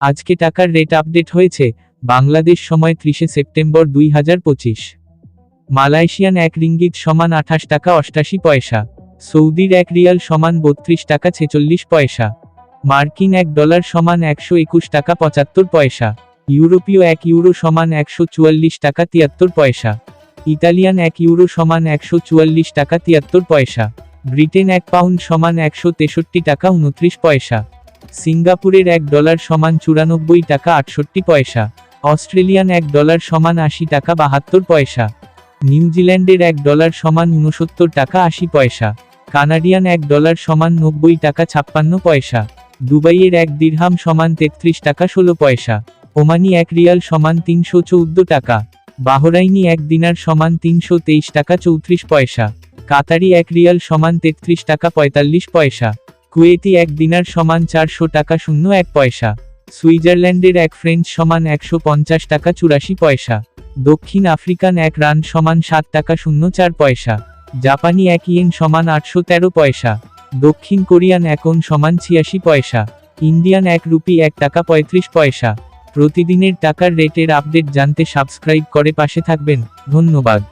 আজকে টাকার rate update হয়েছে, বাংলাদেশ সময় ত্রিশে সেপ্টেম্বর দুই হাজার পঁচিশ। মালয়েশিয়ান এক রিঙ্গিত সমান আঠাশ টাকা অষ্টাশি পয়সা, সৌদির এক রিয়াল সমান বত্রিশ টাকা ছেচল্লিশ পয়সা, মার্কিন এক ডলার সমান একশো একুশ টাকা পঁচাত্তর পয়সা, ইউরোপীয় এক ইউরো সমান একশো চুয়াল্লিশ টাকা তিয়াত্তর পয়সা, ইতালিয়ান এক ইউরো সমান একশো চুয়াল্লিশ টাকা তিয়াত্তর পয়সা, ব্রিটেন এক পাউন্ড সমান একশো তেষট্টি টাকা উনত্রিশ পয়সা। সিঙ্গাপুরের এক ডলার সমান চুরানব্বই টাকা আটষট্টি পয়সা, অস্ট্রেলিয়ান এক ডলার সমান আশি টাকা বাহাত্তর পয়সা, নিউজিল্যান্ডের এক ডলার সমান উনসত্তর টাকা আশি পয়সা, কানাডিয়ান এক ডলার সমান নব্বই টাকা ছাপ্পান্ন পয়সা, দুবাইয়ের এক দিরহাম সমান তেত্রিশ টাকা ষোলো পয়সা, ওমানি এক রিয়াল সমান তিনশো চৌদ্দ টাকা, বাহরাইনি এক দিনার সমান তিনশো তেইশ টাকা চৌত্রিশ পয়সা, কাতারি এক রিয়াল সমান তেত্রিশ টাকা পঁয়তাল্লিশ পয়সা। কুয়েতি এক দিনার সমান চারশো টাকা শূন্য এক পয়সা। সুইজারল্যান্ডের এক ফ্রেঞ্চ সমান একশো পঞ্চাশ টাকা চুরাশি পয়সা। দক্ষিণ আফ্রিকান এক রান সমান সাত টাকা শূন্য চার পয়সা। জাপানি এক ইয়েন সমান আটশো তেরো পয়সা। দক্ষিণ কোরিয়ান একন সমান ছিয়াশি পয়সা। ইন্ডিয়ান এক রুপি এক টাকা পঁয়ত্রিশ পয়সা। প্রতিদিনের টাকার রেটের আপডেট জানতে সাবস্ক্রাইব করে পাশে থাকবেন। ধন্যবাদ।